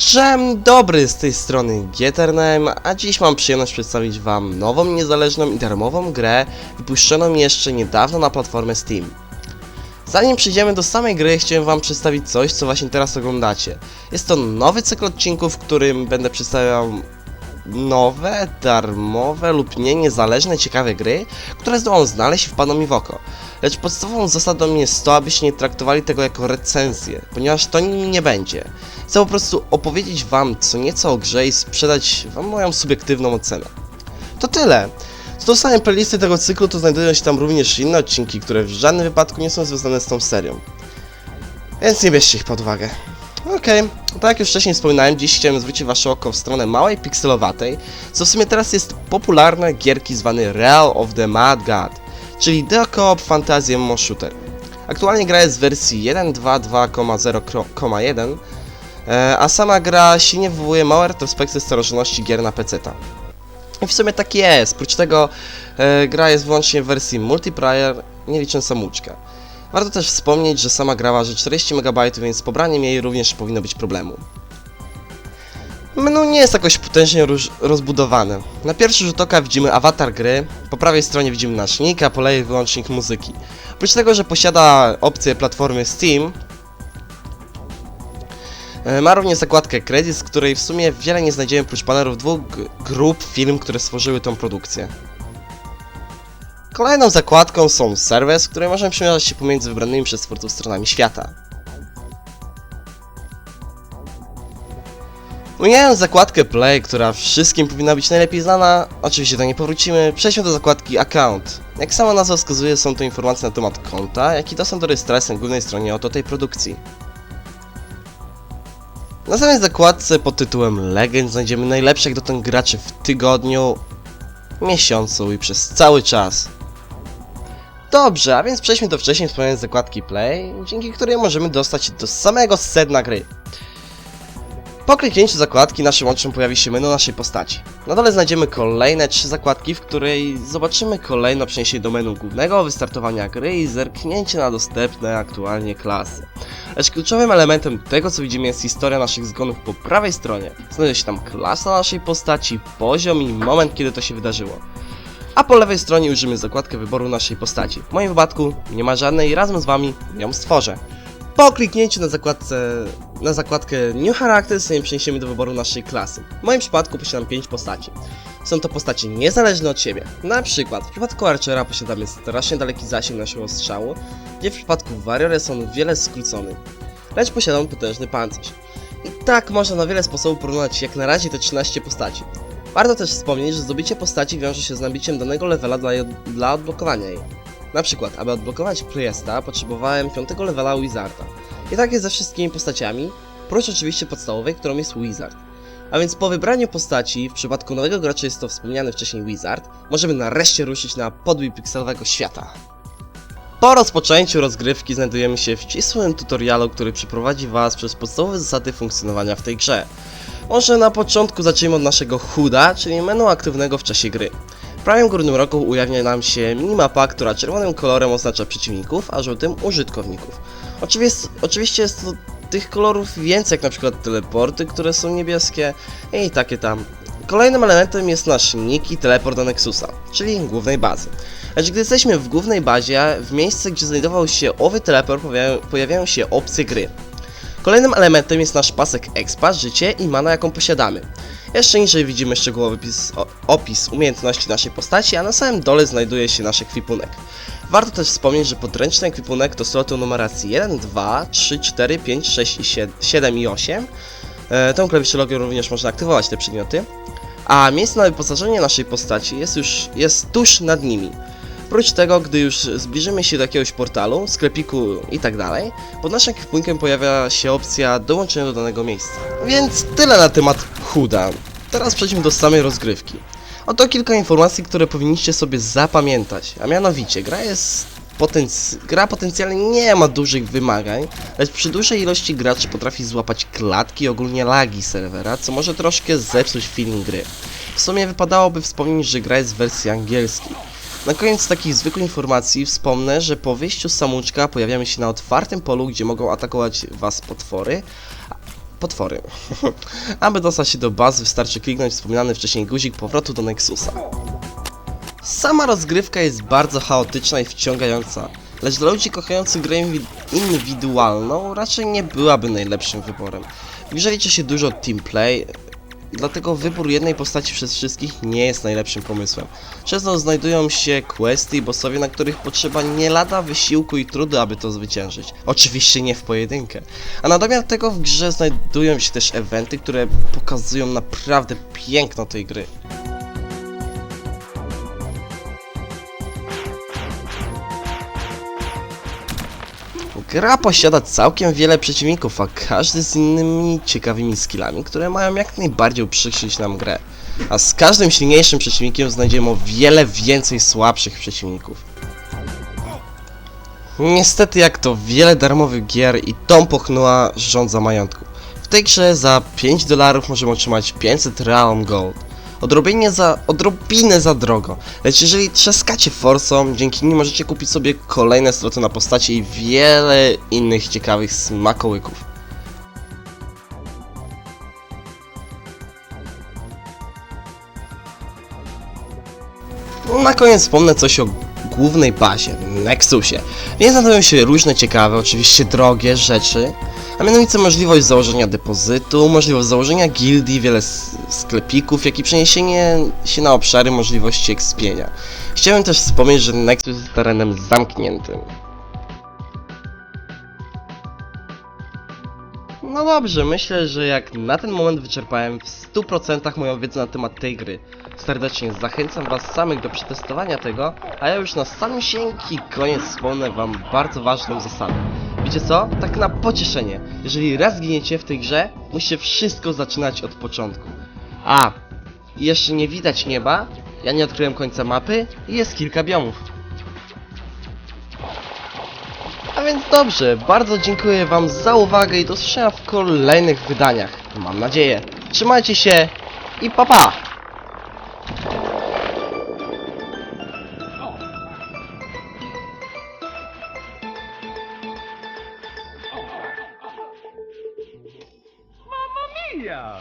Dzień dobry, z tej strony Gieternam, a dziś mam przyjemność przedstawić wam nową, niezależną i darmową grę wypuszczoną jeszcze niedawno na platformę Steam. Zanim przejdziemy do samej gry, chciałem wam przedstawić coś, co właśnie teraz oglądacie. Jest to nowy cykl odcinków, w którym będę przedstawiał nowe, darmowe lub nie niezależne, ciekawe gry, które zdołam znaleźć i wpadną mi w oko. Lecz podstawową zasadą jest to, abyście nie traktowali tego jako recenzję, ponieważ to nimi nie będzie. Chcę po prostu opowiedzieć wam co nieco o grze i sprzedać wam moją subiektywną ocenę. To tyle. Co do samej playlisty tego cyklu, to znajdują się tam również inne odcinki, które w żadnym wypadku nie są związane z tą serią. Więc nie bierzcie ich pod uwagę. Okej, tak jak już wcześniej wspominałem, dziś chciałem zwrócić wasze oko w stronę małej pikselowatej, co w sumie teraz jest popularne gierki zwany Real of the Mad God, czyli The Co-op Fantasy MMO Shooter. Aktualnie gra jest w wersji 1.2.2.0.1, e, a sama gra silnie wywołuje małe retrospekcje starożytności gier na PC-ta. I w sumie tak jest, prócz tego e, gra jest wyłącznie w wersji multiplayer, nie licząc samouczka. Warto też wspomnieć, że sama gra waży 40 MB, więc pobraniem jej również powinno być problemu. Menu nie jest jakoś potężnie rozbudowane. Na pierwszy rzut oka widzimy awatar gry, po prawej stronie widzimy nasz nick, a po lewej wyłącznik muzyki. Oprócz tego, że posiada opcję platformy Steam, e, ma również zakładkę Credits, z której w sumie wiele nie znajdziemy prócz banerów dwóch grup firm, które stworzyły tą produkcję. Kolejną zakładką są serwers, które możemy przemieszczać się pomiędzy wybranymi przez twórców stronami świata. Mijając zakładkę Play, która wszystkim powinna być najlepiej znana, oczywiście do niej powrócimy, przejdźmy do zakładki Account. Jak sama nazwa wskazuje, są to informacje na temat konta, jak i dostęp do rejestracji na głównej stronie oto tej produkcji. Na samej zakładce pod tytułem Legend znajdziemy najlepszych dotąd graczy w tygodniu, miesiącu i przez cały czas. Dobrze, a więc przejdźmy do wcześniej wspomnianej zakładki Play, dzięki której możemy dostać się do samego sedna gry. Po kliknięciu zakładki naszym oczom pojawi się menu naszej postaci. Na dole znajdziemy kolejne trzy zakładki, w której zobaczymy kolejno przeniesienie do menu głównego, wystartowania gry i zerknięcie na dostępne aktualnie klasy. Lecz kluczowym elementem tego co widzimy jest historia naszych zgonów po prawej stronie. Znajduje się tam klasa naszej postaci, poziom i moment kiedy to się wydarzyło. A po lewej stronie użyjemy zakładkę wyboru naszej postaci. W moim wypadku nie ma żadnej razem z wami ją stworzę. Po kliknięciu na, zakładce, na zakładkę New Characters sobie przeniesiemy do wyboru naszej klasy. W moim przypadku posiadam 5 postaci. Są to postacie niezależne od siebie. Na przykład w przypadku Archera posiadamy strasznie daleki zasięg naszego strzału, gdzie w przypadku Warrior jest on wiele skrócony, lecz posiadam potężny pancerz. I tak można na wiele sposobów porównać jak na razie te 13 postaci. Warto też wspomnieć, że zdobycie postaci wiąże się z nabiciem danego levela dla, dla odblokowania jej. Na przykład, aby odblokować Priesta, potrzebowałem 5 levela Wizarda. I tak jest ze wszystkimi postaciami, prócz oczywiście podstawowej, którą jest Wizard. A więc po wybraniu postaci, w przypadku nowego gracza jest to wspomniany wcześniej Wizard, możemy nareszcie ruszyć na podbój pikselowego świata. Po rozpoczęciu rozgrywki znajdujemy się w ścisłym tutorialu, który przeprowadzi Was przez podstawowe zasady funkcjonowania w tej grze. Może na początku zacznijmy od naszego HUDa, czyli menu aktywnego w czasie gry. W prawym górnym rogu ujawnia nam się minimapa, która czerwonym kolorem oznacza przeciwników, a żółtym użytkowników. Oczywiście, oczywiście jest to tych kolorów więcej, jak na przykład teleporty, które są niebieskie i takie tam. Kolejnym elementem jest nasz nick i teleport do Nexusa, czyli głównej bazy. Lecz gdy jesteśmy w głównej bazie, w miejsce gdzie znajdował się owy teleport pojawiają, pojawiają się opcje gry. Kolejnym elementem jest nasz pasek expa, życie i mana jaką posiadamy. Jeszcze niżej widzimy szczegółowy opis, umiejętności naszej postaci, a na samym dole znajduje się nasz ekwipunek. Warto też wspomnieć, że podręczny ekwipunek to sloty numeracji 1, 2, 3, 4, 5, 6, i 7 i 8. E, tą klawiszologią również można aktywować te przedmioty. A miejsce na wyposażenie naszej postaci jest już jest tuż nad nimi. Oprócz tego, gdy już zbliżymy się do jakiegoś portalu, sklepiku i tak pod naszym ekwipunkiem pojawia się opcja dołączenia do danego miejsca. Więc tyle na temat chuda. Teraz przejdźmy do samej rozgrywki. Oto kilka informacji, które powinniście sobie zapamiętać, a mianowicie gra jest potenc- gra potencjalnie nie ma dużych wymagań, lecz przy dużej ilości graczy potrafi złapać klatki i ogólnie lagi serwera, co może troszkę zepsuć feeling gry. W sumie wypadałoby wspomnieć, że gra jest w wersji angielskiej. Na koniec takich zwykłych informacji wspomnę, że po wyjściu z samouczka pojawiamy się na otwartym polu, gdzie mogą atakować was potwory, potwory. Aby dostać się do bazy wystarczy kliknąć wspominany wcześniej guzik powrotu do Nexusa. Sama rozgrywka jest bardzo chaotyczna i wciągająca, lecz dla ludzi kochających grę indywidualną raczej nie byłaby najlepszym wyborem. Grze liczy się dużo teamplay, dlatego wybór jednej postaci przez wszystkich nie jest najlepszym pomysłem. Często znajdują się questy i bossowie, na których potrzeba nie lada wysiłku i trudu, aby to zwyciężyć. Oczywiście nie w pojedynkę. A na domiar tego w grze znajdują się też eventy, które pokazują naprawdę piękno tej gry. Gra posiada całkiem wiele przeciwników, a każdy z innymi ciekawymi skillami, które mają jak najbardziej uprzykrzyć nam grę. A z każdym silniejszym przeciwnikiem znajdziemy o wiele więcej słabszych przeciwników. Niestety jak to wiele darmowych gier i tą pochnęła rządza majątku. W tej grze za 5 dolarów możemy otrzymać 500 Realm Gold. Odrobienie za, odrobinę za drogo, lecz jeżeli trzaskacie forsą, dzięki nim możecie kupić sobie kolejne sloty na postaci i wiele innych ciekawych smakołyków. Na koniec wspomnę coś o głównej bazie, Nexusie. W niej znajdują się różne ciekawe, oczywiście drogie rzeczy, a mianowicie możliwość założenia depozytu, możliwość założenia gildii, wiele sklepików, jak i przeniesienie się na obszary możliwości ekspienia. Chciałem też wspomnieć, że Nexus jest terenem zamkniętym. No dobrze, myślę, że jak na ten moment wyczerpałem w 100% moją wiedzę na temat tej gry. Serdecznie zachęcam was samych do przetestowania tego, a ja już na sam sienki koniec wspomnę wam bardzo ważną zasadę. Wiecie co? Tak na pocieszenie. Jeżeli raz giniecie w tej grze, musicie wszystko zaczynać od początku. A, jeszcze nie widać nieba, ja nie odkryłem końca mapy i jest kilka biomów. A więc dobrze, bardzo dziękuję wam za uwagę i do usłyszenia w kolejnych wydaniach. Mam nadzieję. Trzymajcie się i pa pa! Mia!